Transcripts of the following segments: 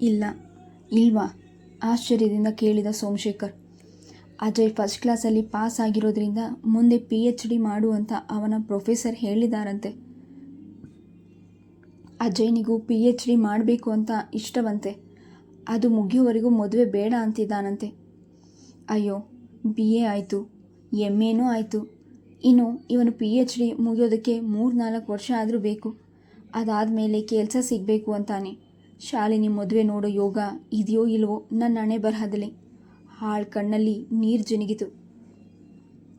ಇಲ್ಲ. ಇಲ್ವಾ? ಆಶ್ಚರ್ಯದಿಂದ ಕೇಳಿದ ಸೋಮಶೇಖರ್. ಅಜಯ್ ಫಸ್ಟ್ ಕ್ಲಾಸಲ್ಲಿ ಪಾಸ್ ಆಗಿರೋದ್ರಿಂದ ಮುಂದೆ ಪಿ ಎಚ್ ಡಿ ಮಾಡು ಅಂತ ಅವನ ಪ್ರೊಫೆಸರ್ ಹೇಳಿದಾರಂತೆ. ಅಜಯ್ನಿಗೂ ಪಿ ಎಚ್ ಡಿ ಮಾಡಬೇಕು ಅಂತ ಇಷ್ಟವಂತೆ. ಅದು ಮುಗಿಯೋವರೆಗೂ ಮದುವೆ ಬೇಡ ಅಂತಿದ್ದಾನಂತೆ. ಅಯ್ಯೋ ಬಿ ಎ ಆಯಿತು ಎಂ ಎನೂ ಆಯಿತು. ಇನ್ನು ಇವನು ಪಿ ಎಚ್ ಡಿ ಮುಗಿಯೋದಕ್ಕೆ ಮೂರು ನಾಲ್ಕು ವರ್ಷ ಆದರೂ ಬೇಕು. ಅದಾದಮೇಲೆ ಕೆಲಸ ಸಿಗಬೇಕು ಅಂತಾನೆ. ಶಾಲಿನಿ ಮದುವೆ ನೋಡೋ ಯೋಗ ಇದೆಯೋ ಇಲ್ವೋ ನನ್ನ ಹಣೆ ಬರಹದಲ್ಲಿ ಹಾಳು ಕಣ್ಣಲ್ಲಿ ನೀರು ಜನಿಗಿತು.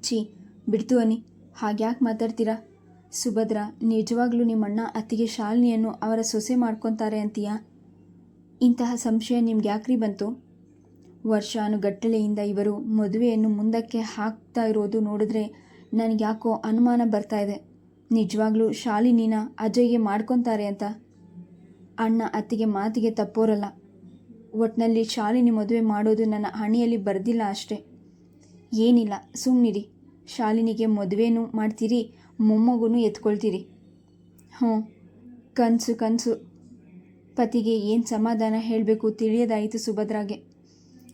ಛೀ, ಬಿಡ್ತು ಅನಿ, ಹಾಗ್ಯಾಕೆ ಮಾತಾಡ್ತೀರಾ? ಸುಭದ್ರ, ನಿಜವಾಗ್ಲೂ ನಿಮ್ಮಣ್ಣ ಅತ್ತಿಗೆ ಶಾಲಿನಿಯನ್ನು ಅವರ ಸೊಸೆ ಮಾಡ್ಕೊತಾರೆ ಅಂತೀಯಾ? ಇಂತಹ ಸಂಶಯ ನಿಮ್ಗೆ ಯಾಕ್ರಿ ಬಂತು? ವರ್ಷಾನುಗಟ್ಟಲೆಯಿಂದ ಇವರು ಮದುವೆಯನ್ನು ಮುಂದಕ್ಕೆ ಹಾಕ್ತಾ ಇರೋದು ನೋಡಿದ್ರೆ ನನಗೆ ಯಾಕೋ ಅನುಮಾನ ಬರ್ತಾ ಇದೆ. ನಿಜವಾಗ್ಲೂ ಶಾಲಿನಿನ ಅಜಯ್ಗೆ ಮಾಡ್ಕೊತಾರೆ ಅಂತ. ಅಣ್ಣ ಅತ್ತಿಗೆ ಮಾತಿಗೆ ತಪ್ಪೋರಲ್ಲ. ಒಟ್ಟಿನಲ್ಲಿ ಶಾಲಿನಿ ಮದುವೆ ಮಾಡೋದು ನನ್ನ ಹಣೆಯಲ್ಲಿ ಬರ್ದಿಲ್ಲ ಅಷ್ಟೇ. ಏನಿಲ್ಲ ಸುಮ್ಮನಿರಿ ಶಾಲಿನಿಗೆ ಮದುವೆನೂ ಮಾಡ್ತೀರಿ ಮೊಮ್ಮಗೂ ಎತ್ಕೊಳ್ತೀರಿ. ಹ್ಞೂ, ಕನಸು ಕನಸು. ಪತಿಗೆ ಏನು ಸಮಾಧಾನ ಹೇಳಬೇಕು ತಿಳಿಯದಾಯಿತು ಸುಭದ್ರಾಗೆ.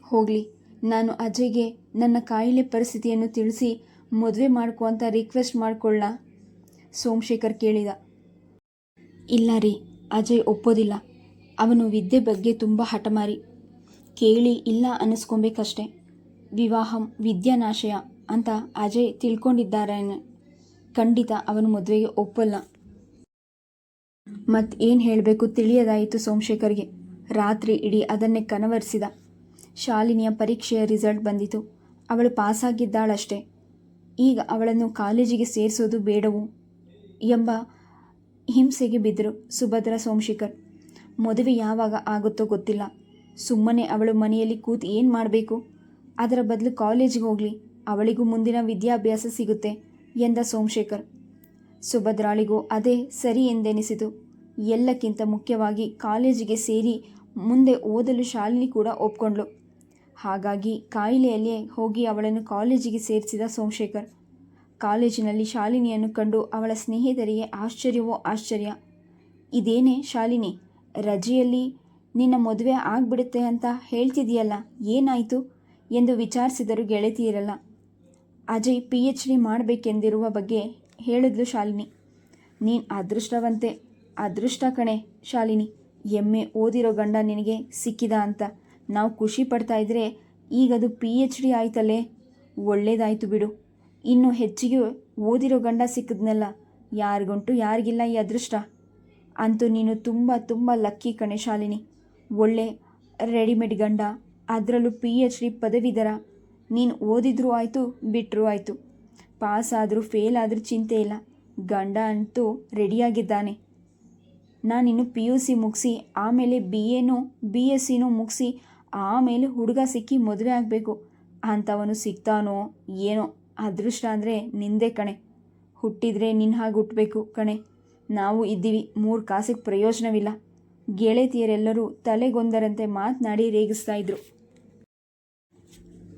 ಹೋಗಲಿ, ನಾನು ಅಜಯ್ಗೆ ನನ್ನ ಕಾಯಿಲೆ ಪರಿಸ್ಥಿತಿಯನ್ನು ತಿಳಿಸಿ ಮದುವೆ ಮಾಡ್ಕೊ ಅಂತ ರಿಕ್ವೆಸ್ಟ್ ಮಾಡಿಕೊಳ್ಳ ಸೋಮಶೇಖರ್ ಕೇಳಿದ. ಇಲ್ಲ ರೀ. ಅಜಯ್ ಒಪ್ಪೋದಿಲ್ಲ. ಅವನು ವಿದ್ಯೆ ಬಗ್ಗೆ ತುಂಬ ಹಠಮಾರಿ. ಕೇಳಿ ಇಲ್ಲ ಅನ್ನಿಸ್ಕೊಬೇಕಷ್ಟೆ ವಿವಾಹಂ ವಿದ್ಯಾನಾಶಯ ಅಂತ ಅಜಯ್ ತಿಳ್ಕೊಂಡಿದ್ದಾರೇನೆ. ಖಂಡಿತ ಅವನು ಮದುವೆಗೆ ಒಪ್ಪಲ್ಲ. ಮತ್ತು ಏನು ಹೇಳಬೇಕು ತಿಳಿಯದಾಯಿತು ಸೋಮಶೇಖರ್ಗೆ. ರಾತ್ರಿ ಇಡೀ ಅದನ್ನೇ ಕನವರಿಸಿದ. ಶಾಲಿನಿಯ ಪರೀಕ್ಷೆಯ ರಿಸಲ್ಟ್ ಬಂದಿತು. ಅವಳು ಪಾಸಾಗಿದ್ದಾಳಷ್ಟೇ. ಈಗ ಅವಳನ್ನು ಕಾಲೇಜಿಗೆ ಸೇರಿಸೋದು ಬೇಡವು ಎಂಬ ಹಿಂಸೆಗೆ ಬಿದ್ದರು ಸುಭದ್ರ ಸೋಮಶೇಖರ್. ಮದುವೆ ಯಾವಾಗ ಆಗುತ್ತೋ ಗೊತ್ತಿಲ್ಲ. ಸುಮ್ಮನೆ ಅವಳು ಮನೆಯಲ್ಲಿ ಕೂತು ಏನು ಮಾಡಬೇಕು? ಅದರ ಬದಲು ಕಾಲೇಜಿಗೆ ಹೋಗಲಿ, ಅವಳಿಗೂ ಮುಂದಿನ ವಿದ್ಯಾಭ್ಯಾಸ ಸಿಗುತ್ತೆ ಎಂದ ಸೋಮಶೇಖರ್. ಸುಭದ್ರಾಳಿಗೂ ಅದೇ ಸರಿ ಎಂದೆನಿಸಿತು. ಎಲ್ಲಕ್ಕಿಂತ ಮುಖ್ಯವಾಗಿ ಕಾಲೇಜಿಗೆ ಸೇರಿ ಮುಂದೆ ಓದಲು ಶಾಲಿನಿ ಕೂಡ ಒಪ್ಕೊಂಡ್ಳು. ಹಾಗಾಗಿ ಕಾಯಿಲೆಯಲ್ಲೇ ಹೋಗಿ ಅವಳನ್ನು ಕಾಲೇಜಿಗೆ ಸೇರಿಸಿದ ಸೋಮಶೇಖರ್. ಕಾಲೇಜಿನಲ್ಲಿ ಶಾಲಿನಿಯನ್ನು ಕಂಡು ಅವಳ ಸ್ನೇಹಿತರಿಗೆ ಆಶ್ಚರ್ಯವೋ ಆಶ್ಚರ್ಯ. ಇದೇನೇ ಶಾಲಿನಿ, ರಜೆಯಲ್ಲಿ ನಿನ್ನ ಮದುವೆ ಆಗ್ಬಿಡುತ್ತೆ ಅಂತ ಹೇಳ್ತಿದೆಯಲ್ಲ ಏನಾಯಿತು ಎಂದು ವಿಚಾರಿಸಿದರು ಗೆಳತಿಯರಲ್ಲ. ಅಜಯ್ ಪಿ ಎಚ್ ಡಿ ಮಾಡಬೇಕೆಂದಿರುವ ಬಗ್ಗೆ ಹೇಳಿದ್ಲು ಶಾಲಿನಿ. ನೀನು ಅದೃಷ್ಟವಂತೆ, ಅದೃಷ್ಟ ಕಣೆ ಶಾಲಿನಿ, ಎಮ್ಮೆ ಓದಿರೋ ಗಂಡ ನಿನಗೆ ಸಿಕ್ಕಿದ ಅಂತ. ನಾವು ಖುಷಿ ಪಡ್ತಾ ಇದ್ರೆ ಈಗದು ಪಿ ಎಚ್ ಡಿ ಆಯ್ತಲ್ಲೇ, ಒಳ್ಳೇದಾಯ್ತು ಬಿಡು. ಇನ್ನು ಹೆಚ್ಚಿಗೆ ಓದಿರೋ ಗಂಡ ಸಿಕ್ಕಿದ್ನಲ್ಲ ಯಾರಿಗುಂಟು ಯಾರಿಗಿಲ್ಲ ಈ ಅದೃಷ್ಟ. ಅಂತೂ ನೀನು ತುಂಬ ತುಂಬ ಲಕ್ಕಿ ಕಣೆ ಶಾಲಿನಿ. ಒಳ್ಳೆ ರೆಡಿಮೇಡ್ ಗಂಡ, ಅದರಲ್ಲೂ ಪಿ ಎಚ್ ಡಿ ಪದವೀಧರ. ನೀನು ಓದಿದ್ರೂ ಆಯಿತು ಬಿಟ್ಟರೂ ಆಯಿತು. ಪಾಸ್ ಆದರೂ ಫೇಲ್ ಆದರೂ ಚಿಂತೆ ಇಲ್ಲ. ಗಂಡ ಅಂತೂ ರೆಡಿಯಾಗಿದ್ದಾನೆ. ನಾನಿನ್ನು ಪಿ ಯು ಸಿ ಮುಗಿಸಿ, ಆಮೇಲೆ ಬಿ ಎನೂ ಬಿ ಎಸ್ ಸಿನೂ ಮುಗಿಸಿ, ಆಮೇಲೆ ಹುಡುಗ ಸಿಕ್ಕಿ ಮದುವೆ ಆಗಬೇಕು. ಅಂಥವನು ಸಿಗ್ತಾನೋ ಏನೋ. ಅದೃಷ್ಟ ಅಂದರೆ ನಿಂದೆ ಕಣೆ. ಹುಟ್ಟಿದರೆ ನಿನ್ನ ಹಾಗೆ ಹುಟ್ಟಬೇಕು ಕಣೆ. ನಾವು ಇದ್ದೀವಿ, ಮೂರು ಕಾಸಿಗೆ ಪ್ರಯೋಜನವಿಲ್ಲ. ಗೆಳತಿಯರೆಲ್ಲರೂ ತಲೆಗೊಂದರಂತೆ ಮಾತನಾಡಿ ರೇಗಿಸ್ತಾ ಇದ್ರು.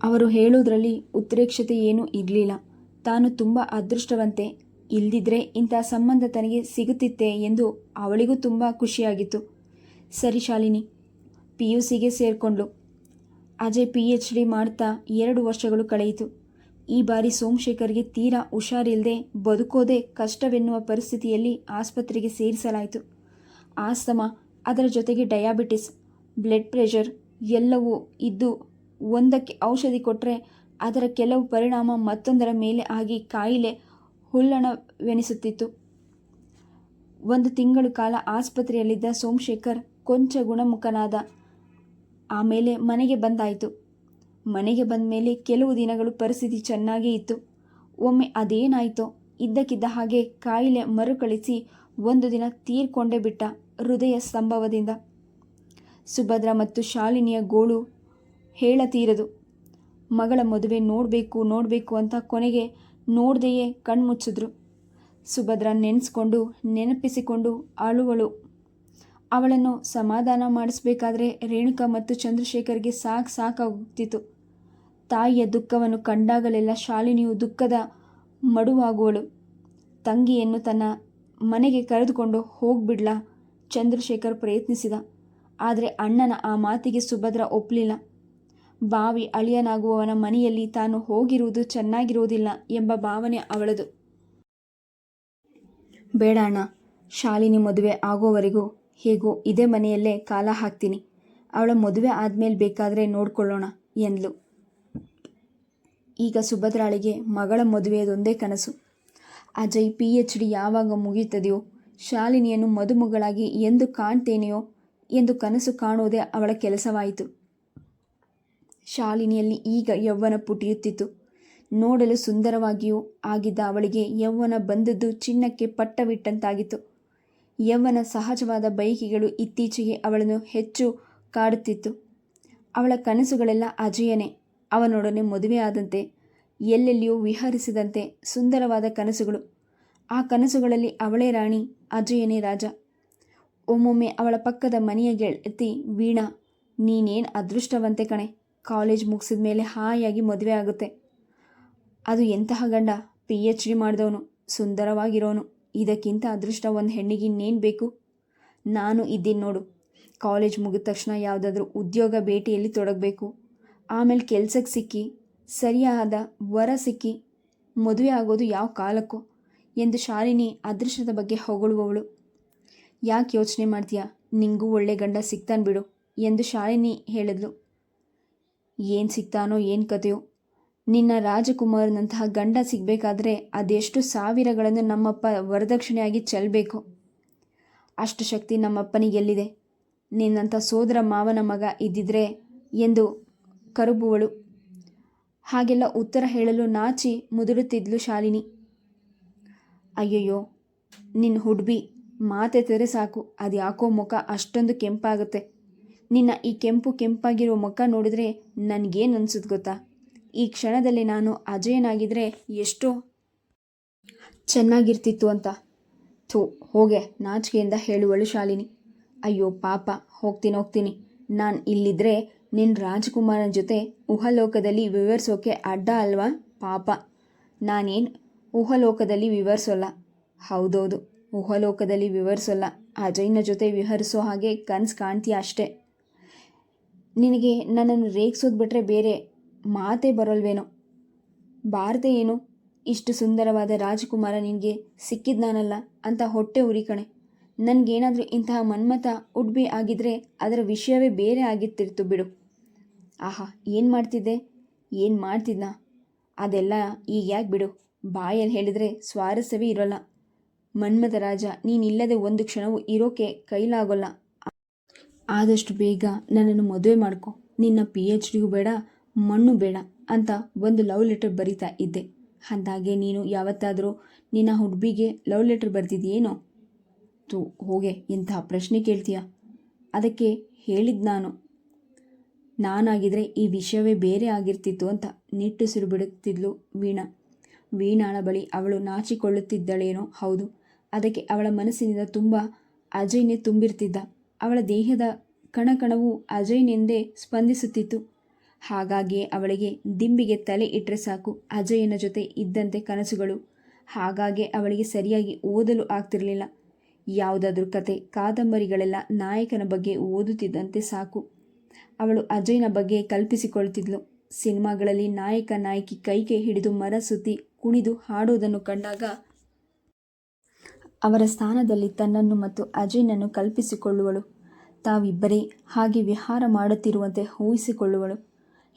ಅವರು ಹೇಳೋದ್ರಲ್ಲಿ ಉತ್ಪ್ರೇಕ್ಷತೆ ಏನೂ ಇರಲಿಲ್ಲ. ತಾನು ತುಂಬ ಅದೃಷ್ಟವಂತೆ, ಇಲ್ದಿದ್ರೆ ಇಂಥ ಸಂಬಂಧ ತನಗೆ ಸಿಗುತ್ತಿತ್ತೆ ಎಂದು ಅವಳಿಗೂ ತುಂಬ ಖುಷಿಯಾಗಿತ್ತು. ಸರಿ ಶಾಲಿನಿ ಪಿ ಯು ಸಿಗೆ ಸೇರಿಕೊಂಡ್ಳು ಅಜಯ್ ಪಿ ಎಚ್ ಡಿ ಮಾಡ್ತಾ ಎರಡು ವರ್ಷಗಳು ಕಳೆಯಿತು. ಈ ಬಾರಿ ಸೋಮಶೇಖರ್ಗೆ ತೀರಾ ಹುಷಾರಿಲ್ಲದೆ ಬದುಕೋದೆ ಕಷ್ಟವೆನ್ನುವ ಪರಿಸ್ಥಿತಿಯಲ್ಲಿ ಆಸ್ಪತ್ರೆಗೆ ಸೇರಿಸಲಾಯಿತು. ಆಸ್ತಮ, ಅದರ ಜೊತೆಗೆ ಡಯಾಬಿಟಿಸ್, ಬ್ಲಡ್ ಪ್ರೆಷರ್ ಎಲ್ಲವೂ ಇದ್ದು ಒಂದಕ್ಕೆ ಔಷಧಿ ಕೊಟ್ಟರೆ ಅದರ ಕೆಲವು ಪರಿಣಾಮ ಮತ್ತೊಂದರ ಮೇಲೆ ಆಗಿ ಕಾಯಿಲೆ ಹುಲ್ಲಣವೆನಿಸುತ್ತಿತ್ತು. ಒಂದು ತಿಂಗಳು ಕಾಲ ಆಸ್ಪತ್ರೆಯಲ್ಲಿದ್ದ ಸೋಮಶೇಖರ್ ಕೊಂಚ ಗುಣಮುಖನಾದ ಆಮೇಲೆ ಮನೆಗೆ ಬಂದಾಯಿತು. ಮನೆಗೆ ಬಂದ ಮೇಲೆ ಕೆಲವು ದಿನಗಳು ಪರಿಸ್ಥಿತಿ ಚೆನ್ನಾಗೇ ಇತ್ತು. ಒಮ್ಮೆ ಅದೇನಾಯಿತೋ, ಇದ್ದಕ್ಕಿದ್ದ ಹಾಗೆ ಕಾಯಿಲೆ ಮರುಕಳಿಸಿ ಒಂದು ದಿನ ತೀರ್ಕೊಂಡೇ ಬಿಟ್ಟ ಹೃದಯ ಸ್ತಂಭವದಿಂದ ಸುಭದ್ರ ಮತ್ತು ಶಾಲಿನಿಯ ಗೋಳು ಹೇಳತೀರದು. ಮಗಳ ಮದುವೆ ನೋಡಬೇಕು ನೋಡಬೇಕು ಅಂತ ಕೊನೆಗೆ ನೋಡ್ದೆಯೇ ಕಣ್ಮುಚ್ಚಿದ್ರು. ಸುಭದ್ರ ನೆನೆಸ್ಕೊಂಡು, ನೆನಪಿಸಿಕೊಂಡು ಅಳುವಳು. ಅವಳನ್ನು ಸಮಾಧಾನ ಮಾಡಿಸ್ಬೇಕಾದ್ರೆ ರೇಣುಕಾ ಮತ್ತು ಚಂದ್ರಶೇಖರ್ಗೆ ಸಾಕು ಸಾಕಾಗುತ್ತಿತ್ತು ತಾಯಿಯ ದುಃಖವನ್ನು ಕಂಡಾಗಲೆಲ್ಲ ಶಾಲಿನಿಯು ದುಃಖದ ಮಡುವಾಗುವಳು. ತಂಗಿಯನ್ನು ತನ್ನ ಮನೆಗೆ ಕರೆದುಕೊಂಡು ಹೋಗ್ಬಿಡ್ಲಾ? ಚಂದ್ರಶೇಖರ್ ಪ್ರಯತ್ನಿಸಿದ. ಆದರೆ ಅಣ್ಣನ ಆ ಮಾತಿಗೆ ಸುಭದ್ರ ಒಪ್ಪಲಿಲ್ಲ ಬಾವಿ ಅಳಿಯನಾಗುವವನ ಮನೆಯಲ್ಲಿ ತಾನು ಹೋಗಿರುವುದು ಚೆನ್ನಾಗಿರುವುದಿಲ್ಲ ಎಂಬ ಭಾವನೆ ಅವಳದು. ಬೇಡ ಅಣ್ಣ, ಶಾಲಿನಿ ಮದುವೆ ಆಗೋವರೆಗೂ ಹೇಗೋ ಇದೇ ಮನೆಯಲ್ಲೇ ಕಾಲ ಹಾಕ್ತೀನಿ. ಅವಳ ಮದುವೆ ಆದಮೇಲೆ ಬೇಕಾದರೆ ನೋಡ್ಕೊಳ್ಳೋಣ, ಎಂದ್ಲು. ಈಗ ಸುಭದ್ರಾಳಿಗೆ ಮಗಳ ಮದುವೆಯದೊಂದೇ ಕನಸು. ಅಜಯ್ ಪಿ ಎಚ್ ಡಿ ಯಾವಾಗ ಮುಗಿಯುತ್ತದೆಯೋ, ಶಾಲಿನಿಯನ್ನು ಮದುಮಗಳಾಗಿ ಎಂದು ಕಾಣ್ತೇನೆಯೋ ಎಂದು ಕನಸು ಕಾಣುವುದೇ ಅವಳ ಕೆಲಸವಾಯಿತು. ಶಾಲಿನಿಯಲ್ಲಿ ಈಗ ಯೌವನ ಪುಟಿಯುತ್ತಿತ್ತು. ನೋಡಲು ಸುಂದರವಾಗಿಯೂ ಆಗಿದ್ದ ಅವಳಿಗೆ ಯೌವನ ಬಂದದ್ದು ಚಿನ್ನಕ್ಕೆ ಪಟ್ಟವಿಟ್ಟಂತಾಗಿತ್ತು. ಯೌವನ ಸಹಜವಾದ ಬಯಕೆಗಳು ಇತ್ತೀಚೆಗೆ ಅವಳನ್ನು ಹೆಚ್ಚು ಕಾಡುತ್ತಿತ್ತು. ಅವಳ ಕನಸುಗಳೆಲ್ಲ ಅಜಯನೇ. ಅವನೊಡನೆ ಮದುವೆಯಾದಂತೆ, ಎಲ್ಲೆಲ್ಲಿಯೂ ವಿಹರಿಸಿದಂತೆ ಸುಂದರವಾದ ಕನಸುಗಳು. ಆ ಕನಸುಗಳಲ್ಲಿ ಅವಳೇ ರಾಣಿ, ಅಜಯನೇ ರಾಜ. ಒಮ್ಮೊಮ್ಮೆ ಅವಳ ಪಕ್ಕದ ಮನೆಯ ಗೆಳತಿ ವೀಣಾ, ನೀನೇನು ಅದೃಷ್ಟವಂತೆ ಕಣೆ, ಕಾಲೇಜ್ ಮುಗಿಸಿದ ಮೇಲೆ ಹಾಯಾಗಿ ಮದುವೆ ಆಗುತ್ತೆ. ಅದು ಎಂತಹ ಗಂಡ ಪಿ ಎಚ್ ಡಿ ಮಾಡಿದವನು, ಸುಂದರವಾಗಿರೋನು, ಇದಕ್ಕಿಂತ ಅದೃಷ್ಟ ಒಂದು ಹೆಣ್ಣಿಗೆ ಇನ್ನೇನು ಬೇಕು? ನಾನು ಇದ್ದೀನಿ ನೋಡು. ಕಾಲೇಜ್ ಮುಗಿದ ತಕ್ಷಣ ಯಾವುದಾದ್ರೂ ಉದ್ಯೋಗ ಭೇಟಿಯಲ್ಲಿ ತೊಡಗಬೇಕು. ಆಮೇಲೆ ಕೆಲ್ಸಕ್ಕೆ ಸಿಕ್ಕಿ, ಸರಿಯಾದ ವರ ಸಿಕ್ಕಿ, ಮದುವೆ ಆಗೋದು ಯಾವ ಕಾಲಕ್ಕೂ ಎಂದು ಶಾಲಿನಿ ಅದೃಷ್ಟದ ಬಗ್ಗೆ ಹೊಗಳುವವಳು. ಯಾಕೆ ಯೋಚನೆ ಮಾಡ್ತೀಯಾ? ನಿಂಗೂ ಒಳ್ಳೆ ಗಂಡ ಸಿಗ್ತಾನೆ ಬಿಡು ಎಂದು ಶಾಲಿನಿ ಹೇಳಿದ್ಲು. ಏನು ಸಿಗ್ತಾನೋ ಏನು ಕಥೆಯೋ ನಿನ್ನ ರಾಜಕುಮಾರನಂತಹ ಗಂಡ ಸಿಗಬೇಕಾದ್ರೆ ಅದೆಷ್ಟು ಸಾವಿರಗಳನ್ನು ನಮ್ಮಪ್ಪ ವರದಕ್ಷಿಣೆಯಾಗಿ ಚೆಲ್ಲಬೇಕು ಅಷ್ಟು ಶಕ್ತಿ ನಮ್ಮಪ್ಪನಿಗೆಲ್ಲಿದೆ? ನಿನ್ನಂಥ ಸೋದರ ಮಾವನ ಮಗ ಇದ್ದಿದ್ರೆ ಎಂದು ಕರುಬುವಳು. ಹಾಗೆಲ್ಲ ಉತ್ತರ ಹೇಳಲು ನಾಚಿ ಮುದುರುತ್ತಿದ್ಲು ಶಾಲಿನಿ. ಅಯ್ಯಯ್ಯೋ ನಿನ್ನ ಹುಡ್ಬಿ ಮಾತೆತ್ತರೆ ಸಾಕು. ಅದು ಯಾಕೋ ಮುಖ ಅಷ್ಟೊಂದು ಕೆಂಪಾಗುತ್ತೆ. ನಿನ್ನ ಈ ಕೆಂಪು ಕೆಂಪಾಗಿರೋ ಮುಖ ನೋಡಿದ್ರೆ ನನಗೇನು ಅನ್ಸುತ್ತೆ ಗೊತ್ತಾ? ಈ ಕ್ಷಣದಲ್ಲಿ ನಾನು ಅಜಯನಾಗಿದ್ದರೆ ಎಷ್ಟೋ ಚೆನ್ನಾಗಿರ್ತಿತ್ತು ಅಂತ. ಥೂ, ಹೋಗೆ, ನಾಚಿಕೆಯಿಂದ ಹೇಳುವಳು ಶಾಲಿನಿ. ಅಯ್ಯೋ, ಪಾಪ, ಹೋಗ್ತೀನಿ ಹೋಗ್ತೀನಿ. ನಾನು ಇಲ್ಲಿದ್ದರೆ ನಿನ್ನ ರಾಜಕುಮಾರನ ಜೊತೆ ಉಹಲೋಕದಲ್ಲಿ ವಿವರಿಸೋಕೆ ಅಡ್ಡ ಅಲ್ವಾ? ಪಾಪ. ನಾನೇನು ಉಹಲೋಕದಲ್ಲಿ ವಿವರಿಸೋಲ್ಲ? ಹೌದೌದು ಉಹಲೋಕದಲ್ಲಿ ವಿವರಿಸೋಲ್ಲ. ಅಜಯ್ನ ಜೊತೆ ವಿಹರಿಸೋ ಹಾಗೆ ಕನಸು ಕಾಣ್ತೀಯ ಅಷ್ಟೇ. ನಿನಗೆ ನನ್ನನ್ನು ರೇಗಿಸೋದು ಬಿಟ್ಟರೆ ಬೇರೆ ಮಾತೇ ಬರೋಲ್ವೇನೋ? ಬಾರದೆ ಏನು? ಇಷ್ಟು ಸುಂದರವಾದ ರಾಜಕುಮಾರ ನಿನಗೆ ಸಿಕ್ಕಿದ್ನಾನಲ್ಲ ಅಂತ ಹೊಟ್ಟೆ ಉರಿ ಕಣೆ. ನನಗೇನಾದರೂ ಇಂತಹ ಮನ್ಮಥ ಉಡ್ಬಿ ಆಗಿದ್ರೆ ಅದರ ವಿಷಯವೇ ಬೇರೆ ಆಗಿತ್ತಿರ್ತು ಬಿಡು. ಆಹಾ, ಏನು ಮಾಡ್ತಿದ್ದೆ? ಏನು ಮಾಡ್ತಿದ್ನ? ಅದೆಲ್ಲ ಈಗ ಯಾಕೆ ಬಿಡು? ಬಾಯಲ್ಲಿ ಹೇಳಿದರೆ ಸ್ವಾರಸ್ಯವೇ ಇರೋಲ್ಲ. ಮನ್ಮಥ ರಾಜ, ನೀನಿಲ್ಲದೆ ಒಂದು ಕ್ಷಣವೂ ಇರೋಕೆ ಕೈಲಾಗೋಲ್ಲ. ಆದಷ್ಟು ಬೇಗ ನನ್ನನ್ನು ಮದುವೆ ಮಾಡ್ಕೊ. ನಿನ್ನ ಪಿ ಎಚ್ ಡಿಗೂ ಬೇಡ, ಮಣ್ಣು ಬೇಡ ಅಂತ ಒಂದು ಲವ್ ಲೆಟರ್ ಬರಿತಾ ಇದ್ದೆ. ಅಂದಾಗೆ ನೀನು ಯಾವತ್ತಾದರೂ ನಿನ್ನ ಹುಡ್ಬಿಗೆ ಲವ್ ಲೆಟರ್ ಬರ್ತಿದ್ದೀಯೇನೋ ತು, ಹೋಗೆ ಇಂತಹ ಪ್ರಶ್ನೆ ಕೇಳ್ತೀಯ? ಅದಕ್ಕೆ ಹೇಳಿದ್ ನಾನು. ನಾನಾಗಿದ್ರೆ ಈ ವಿಷಯವೇ ಬೇರೆ ಆಗಿರ್ತಿತ್ತು ಅಂತ ನಿಟ್ಟುಸಿರು ಬಿಡುತ್ತಿದ್ಲು ವೀಣಾ. ವೀಣಾಳ ಬಳಿ ಅವಳು ನಾಚಿಕೊಳ್ಳುತ್ತಿದ್ದಳೇನೋ ಹೌದು. ಅದಕ್ಕೆ ಅವಳ ಮನಸ್ಸಿನಿಂದ ತುಂಬ ಅಜಯ್ನೇ ತುಂಬಿರ್ತಿದ್ದ. ಅವಳ ದೇಹದ ಕಣಕಣವು ಅಜಯ್ನೆಂದೇ ಸ್ಪಂದಿಸುತ್ತಿತ್ತು. ಹಾಗಾಗಿಯೇ ಅವಳಿಗೆ ದಿಂಬಿಗೆ ತಲೆ ಇಟ್ಟರೆ ಸಾಕು, ಅಜಯನ ಜೊತೆ ಇದ್ದಂತೆ ಕನಸುಗಳು. ಹಾಗಾಗಿ ಅವಳಿಗೆ ಸರಿಯಾಗಿ ಓದಲು ಆಗ್ತಿರಲಿಲ್ಲ. ಯಾವುದಾದ್ರೂ ಕತೆ, ಕಾದಂಬರಿಗಳೆಲ್ಲ ನಾಯಕನ ಬಗ್ಗೆ ಓದುತ್ತಿದ್ದಂತೆ ಸಾಕು. ಅವಳು ಅಜಯ್ನ ಬಗ್ಗೆ ಕಲ್ಪಿಸಿಕೊಳ್ತಿದ್ಲು. ಸಿನಿಮಾಗಳಲ್ಲಿ ನಾಯಕ ನಾಯಕಿ ಕೈಗೆ ಹಿಡಿದು ಮರ ಸುತ್ತಿ ಕುಣಿದು ಹಾಡುವುದನ್ನು ಕಂಡಾಗ ಅವರ ಸ್ಥಾನದಲ್ಲಿ ತನ್ನನ್ನು ಮತ್ತು ಅಜಯ್ನನ್ನು ಕಲ್ಪಿಸಿಕೊಳ್ಳುವಳು. ತಾವಿಬ್ಬರೇ ಹಾಗೆ ವಿಹಾರ ಮಾಡುತ್ತಿರುವಂತೆ ಊಹಿಸಿಕೊಳ್ಳುವಳು.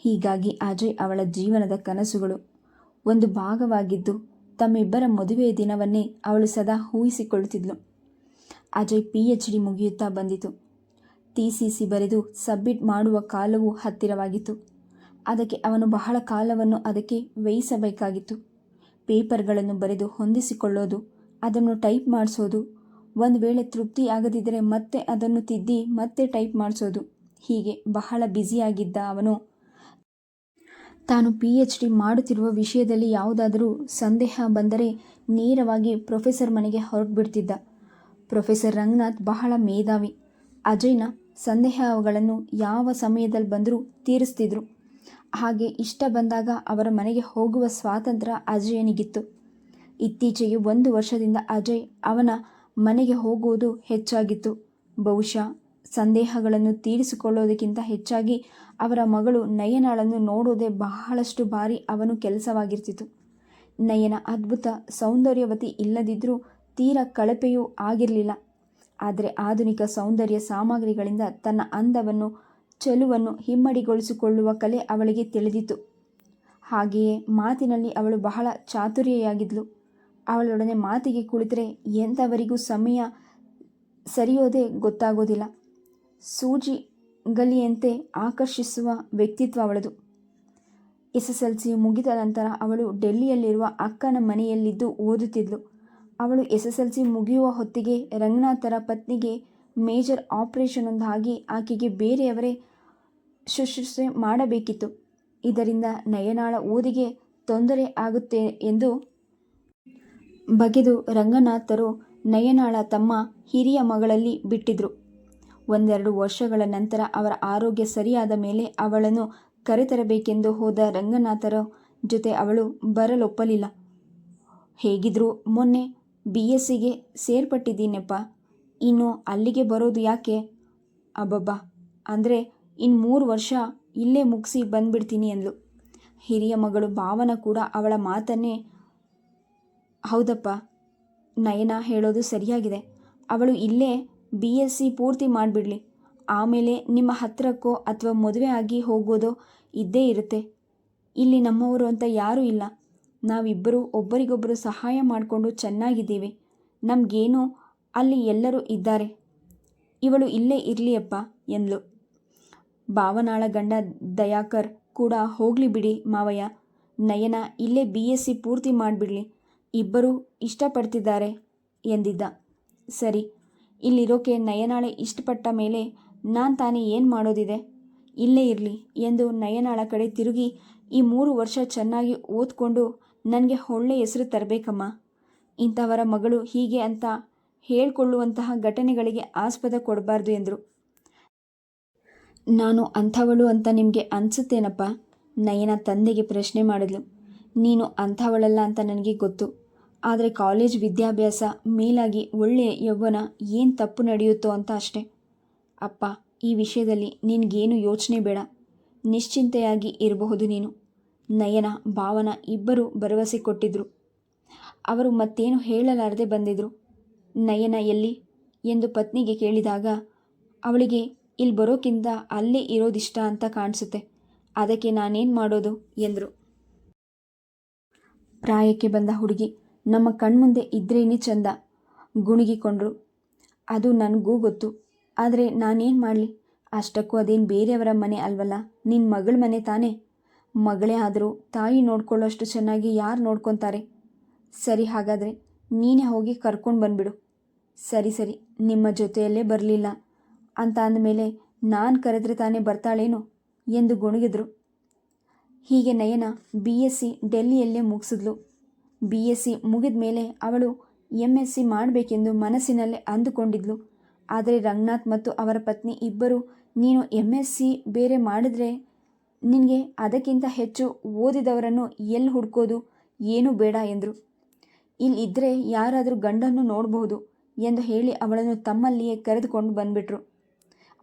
ಹೀಗಾಗಿ ಅಜಯ್ ಅವಳ ಜೀವನದ ಕನಸುಗಳು ಒಂದು ಭಾಗವಾಗಿದ್ದು, ತಮ್ಮಿಬ್ಬರ ಮದುವೆಯ ದಿನವನ್ನೇ ಅವಳು ಸದಾ ಊಹಿಸಿಕೊಳ್ಳುತ್ತಿದ್ಲು. ಅಜಯ್ ಪಿ ಎಚ್ ಡಿ ಮುಗಿಯುತ್ತಾ ಬಂದಿತು. ಟಿ ಬರೆದು ಸಬ್ಮಿಟ್ ಮಾಡುವ ಕಾಲವು ಹತ್ತಿರವಾಗಿತ್ತು. ಅದಕ್ಕೆ ಅವನು ಬಹಳ ಕಾಲವನ್ನು ಅದಕ್ಕೆ ವ್ಯಯಿಸಬೇಕಾಗಿತ್ತು. ಪೇಪರ್ಗಳನ್ನು ಬರೆದು ಹೊಂದಿಸಿಕೊಳ್ಳೋದು, ಅದನ್ನು ಟೈಪ್ ಮಾಡಿಸೋದು, ಒಂದು ವೇಳೆ ತೃಪ್ತಿ ಆಗದಿದ್ದರೆ ಮತ್ತೆ ಅದನ್ನು ತಿದ್ದಿ ಮತ್ತೆ ಟೈಪ್ ಮಾಡಿಸೋದು. ಹೀಗೆ ಬಹಳ ಬ್ಯುಸಿಯಾಗಿದ್ದ ಅವನು. ತಾನು ಪಿ ಎಚ್ ಡಿ ಮಾಡುತ್ತಿರುವ ವಿಷಯದಲ್ಲಿ ಯಾವುದಾದರೂ ಸಂದೇಹ ಬಂದರೆ ನೇರವಾಗಿ ಪ್ರೊಫೆಸರ್ ಮನೆಗೆ ಹೊರಟುಬಿಡ್ತಿದ್ದ ಪ್ರೊಫೆಸರ್ ರಂಗನಾಥ್ ಬಹಳ ಮೇಧಾವಿ. ಅಜಯ್ನ ಸಂದೇಹಗಳನ್ನು ಯಾವ ಸಮಯದಲ್ಲಿ ಬಂದರೂ ತೀರಿಸ್ತಿದ್ರು. ಹಾಗೆ ಇಷ್ಟ ಬಂದಾಗ ಅವರ ಮನೆಗೆ ಹೋಗುವ ಸ್ವಾತಂತ್ರ್ಯ ಅಜಯನಿಗಿತ್ತು. ಇತ್ತೀಚೆಗೆ ಒಂದು ವರ್ಷದಿಂದ ಅಜಯ್ ಅವನ ಮನೆಗೆ ಹೋಗುವುದು ಹೆಚ್ಚಾಗಿತ್ತು. ಬಹುಶಃ ಸಂದೇಹಗಳನ್ನು ತೀರಿಸಿಕೊಳ್ಳೋದಕ್ಕಿಂತ ಹೆಚ್ಚಾಗಿ ಅವರ ಮಗಳು ನಯನಾಳನ್ನು ನೋಡೋದೇ ಬಹಳಷ್ಟು ಬಾರಿ ಅವನು ಕೆಲಸವಾಗಿರ್ತಿತ್ತು. ನಯನ ಅದ್ಭುತ ಸೌಂದರ್ಯವತಿ ಇಲ್ಲದಿದ್ದರೂ ತೀರ ಕಳಪೆಯೂ ಆಗಿರಲಿಲ್ಲ. ಆದರೆ ಆಧುನಿಕ ಸೌಂದರ್ಯ ಸಾಮಗ್ರಿಗಳಿಂದ ತನ್ನ ಅಂದವನ್ನು, ಚೆಲುವನ್ನು ಹಿಮ್ಮಡಿಗೊಳಿಸಿಕೊಳ್ಳುವ ಕಲೆ ಅವಳಿಗೆ ತಿಳಿದಿತ್ತು ಹಾಗೆಯೇ ಮಾತಿನಲ್ಲಿ ಅವಳು ಬಹಳ ಚಾತುರ್ಯೆಯಾಗಿದ್ಲು. ಅವಳೊಡನೆ ಮಾತಿಗೆ ಕುಳಿತರೆ ಎಂಥವರಿಗೂ ಸಮಯ ಸರಿಯೋದೇ ಗೊತ್ತಾಗೋದಿಲ್ಲ. ಸೂಜಿ ಗಲಿಯಂತೆ ಆಕರ್ಷಿಸುವ ವ್ಯಕ್ತಿತ್ವ ಅವಳದು. ಎಸ್ ಎಸ್ ಎಲ್ ಸಿ ಮುಗಿದ ನಂತರ ಅವಳು ಡೆಲ್ಲಿಯಲ್ಲಿರುವ ಅಕ್ಕನ ಮನೆಯಲ್ಲಿದ್ದು ಓದುತ್ತಿದ್ಲು. ಅವಳು ಎಸ್ ಎಸ್ ಎಲ್ ಸಿ ಮುಗಿಯುವ ಹೊತ್ತಿಗೆ ರಂಗನಾಥರ ಪತ್ನಿಗೆ ಮೇಜರ್ ಆಪರೇಷನ್ ಒಂದಾಗಿ ಆಕೆಗೆ ಬೇರೆಯವರೇ ಶುಶ್ರೂಷೆ ಮಾಡಬೇಕಿತ್ತು. ಇದರಿಂದ ನಯನಾಳ ಓದಿಗೆ ತೊಂದರೆ ಆಗುತ್ತೆ ಎಂದು ಬಗೆದು ರಂಗನಾಥರು ನಯನಾಳ ತಮ್ಮ ಹಿರಿಯ ಮಗಳಲ್ಲಿ ಬಿಟ್ಟಿದ್ರು. ಒಂದೆರಡು ವರ್ಷಗಳ ನಂತರ ಅವರ ಆರೋಗ್ಯ ಸರಿಯಾದ ಮೇಲೆ ಅವಳನ್ನು ಕರೆತರಬೇಕೆಂದು ಹೋದ ರಂಗನಾಥರ ಜೊತೆ ಅವಳು ಬರಲೊಪ್ಪಲಿಲ್ಲ. ಹೇಗಿದ್ರು ಮೊನ್ನೆ ಬಿ ಎಸ್ ಸಿಗೆ ಸೇರ್ಪಟ್ಟಿದ್ದೀನಪ್ಪ. ಇನ್ನು ಅಲ್ಲಿಗೆ ಬರೋದು ಯಾಕೆ? ಅಬ್ಬಬ್ಬಾ. ಅಂದರೆ ಇನ್ನು ಮೂರು ವರ್ಷ ಇಲ್ಲೇ ಮುಗಿಸಿ ಬಂದ್ಬಿಡ್ತೀನಿ ಅಂದಳು ಹಿರಿಯ ಮಗಳು ಭಾವನ ಕೂಡ ಅವಳ ಮಾತನ್ನೇ, ಹೌದಪ್ಪ, ನಯನ ಹೇಳೋದು ಸರಿಯಾಗಿದೆ. ಅವಳು ಇಲ್ಲೇ ಬಿ ಎಸ್ ಸಿ ಪೂರ್ತಿ ಮಾಡಿಬಿಡಲಿ. ಆಮೇಲೆ ನಿಮ್ಮ ಹತ್ತಿರಕ್ಕೋ ಅಥವಾ ಮದುವೆ ಆಗಿ ಹೋಗೋದೋ ಇದ್ದೇ ಇರುತ್ತೆ. ಇಲ್ಲಿ ನಮ್ಮವರು ಅಂತ ಯಾರೂ ಇಲ್ಲ. ನಾವಿಬ್ಬರು ಒಬ್ಬರಿಗೊಬ್ಬರು ಸಹಾಯ ಮಾಡಿಕೊಂಡು ಚೆನ್ನಾಗಿದ್ದೀವಿ. ನಮಗೇನು ಅಲ್ಲಿ ಎಲ್ಲರೂ ಇದ್ದಾರೆ. ಇವಳು ಇಲ್ಲೇ ಇರಲಿಯಪ್ಪ ಎಂದ್ಲು. ಭಾವನಾಳ ಗಂಡ ದಯಾಕರ್ ಕೂಡ ಹೋಗಲಿ ಬಿಡಿ ಮಾವಯ್ಯ. ನಯನ ಇಲ್ಲೇ ಬಿ ಎಸ್ ಸಿ ಪೂರ್ತಿ ಮಾಡಿಬಿಡ್ಲಿ. ಇಬ್ಬರೂ ಇಷ್ಟಪಡ್ತಿದ್ದಾರೆ ಎಂದಿದ್ದ. ಸರಿ, ಇಲ್ಲಿರೋಕೆ ನಯನಾಳೆ ಇಷ್ಟಪಟ್ಟ ಮೇಲೆ ನಾನು ತಾನೇ ಏನು ಮಾಡೋದಿದೆ? ಇಲ್ಲೇ ಇರಲಿ ಎಂದು ನಯನಾಳ ಕಡೆ ತಿರುಗಿ ಈ ಮೂರು ವರ್ಷ ಚೆನ್ನಾಗಿ ಓದ್ಕೊಂಡು ನನಗೆ ಒಳ್ಳೆ ಹೆಸರು ತರಬೇಕಮ್ಮ. ಇಂಥವರ ಮಗಳು ಹೀಗೆ ಅಂತ ಹೇಳಿಕೊಳ್ಳುವಂತಹ ಘಟನೆಗಳಿಗೆ ಆಸ್ಪದ ಕೊಡಬಾರ್ದು ಎಂದರು. ನಾನು ಅಂಥವಳು ಅಂತ ನಿಮಗೆ ಅನಿಸುತ್ತೇನಪ್ಪ? ನಯನ ತಂದೆಗೆ ಪ್ರಶ್ನೆ ಮಾಡಿದ್ಲು. ನೀನು ಅಂಥವಳಲ್ಲ ಅಂತ ನನಗೆ ಗೊತ್ತು. ಆದರೆ ಕಾಲೇಜ್ ವಿದ್ಯಾಭ್ಯಾಸ ಮೇಲಾಗಿ ಒಳ್ಳೆಯ ಯೌವನ ಏನು ತಪ್ಪು ನಡೆಯುತ್ತೋ ಅಂತ ಅಷ್ಟೆ. ಅಪ್ಪ, ಈ ವಿಷಯದಲ್ಲಿ ನಿನಗೇನು ಯೋಚನೆ ಬೇಡ. ನಿಶ್ಚಿಂತೆಯಾಗಿ ಇರಬಹುದು ನೀನು. ನಯನ, ಭಾವನ ಇಬ್ಬರು ಭರವಸೆ ಕೊಟ್ಟಿದ್ರು. ಅವರು ಮತ್ತೇನು ಹೇಳಲಾರದೆ ಬಂದಿದ್ರು. ನಯನ ಎಲ್ಲಿ? ಎಂದು ಪತ್ನಿಗೆ ಕೇಳಿದಾಗ, ಅವಳಿಗೆ ಇಲ್ಲಿ ಬರೋಕ್ಕಿಂತ ಅಲ್ಲೇ ಇರೋದಿಷ್ಟ ಅಂತ ಕಾಣಿಸುತ್ತೆ. ಅದಕ್ಕೆ ನಾನೇನು ಮಾಡೋದು? ಎಂದರು. ಪ್ರಾಯಕ್ಕೆ ಬಂದ ಹುಡುಗಿ, ನಮ್ಮ ಕಣ್ಮುಂದೆ ಇದ್ರೇನೆ ಚಂದ, ಗುಣುಗಿಕೊಂಡ್ರು. ಅದು ನನಗೂ ಗೊತ್ತು. ಆದರೆ ನಾನೇನು ಮಾಡಲಿ? ಅಷ್ಟಕ್ಕೂ ಅದೇನು ಬೇರೆಯವರ ಮನೆ ಅಲ್ವಲ್ಲ? ನಿನ್ನ ಮಗಳ ಮನೆ ತಾನೇ? ಮಗಳೇ ಆದರೂ ತಾಯಿ ನೋಡ್ಕೊಳ್ಳೋಷ್ಟು ಚೆನ್ನಾಗಿ ಯಾರು ನೋಡ್ಕೊತಾರೆ? ಸರಿ ಹಾಗಾದರೆ ನೀನೇ ಹೋಗಿ ಕರ್ಕೊಂಡು ಬಂದುಬಿಡು. ಸರಿ ಸರಿ, ನಿಮ್ಮ ಜೊತೆಯಲ್ಲೇ ಬರಲಿಲ್ಲ. ಅಂತ ಅಂದಮೇಲೆ ನಾನು ಕರೆದ್ರೆ ತಾನೇ ಬರ್ತಾಳೇನು ಎಂದು ಗುಣಗಿದ್ರು. ಹೀಗೆ ನಯನ ಬಿ ಎಸ್ ಸಿ ಡೆಲ್ಲಿಯಲ್ಲೇ ಮುಗಿಸಿದ್ಲು. ಬಿ ಎಸ್ ಸಿ ಮುಗಿದ ಮೇಲೆ ಅವಳು ಎಂ ಎಸ್ ಸಿ ಮಾಡಬೇಕೆಂದು ಮನಸ್ಸಿನಲ್ಲೇ ಅಂದುಕೊಂಡಿದ್ಲು. ಆದರೆ ರಂಗನಾಥ್ ಮತ್ತು ಅವರ ಪತ್ನಿ ಇಬ್ಬರು, ನೀನು ಎಂ ಎಸ್ ಸಿ ಬೇರೆ ಮಾಡಿದ್ರೆ ನಿನಗೆ ಅದಕ್ಕಿಂತ ಹೆಚ್ಚು ಓದಿದವರನ್ನು ಎಲ್ಲಿ ಹುಡ್ಕೋದು? ಏನೂ ಬೇಡ ಎಂದರು. ಇಲ್ಲಿದ್ದರೆ ಯಾರಾದರೂ ಗಂಡನ್ನು ನೋಡಬಹುದು ಎಂದು ಹೇಳಿ ಅವಳನ್ನು ತಮ್ಮಲ್ಲಿಯೇ ಕರೆದುಕೊಂಡು ಬಂದ್ಬಿಟ್ರು.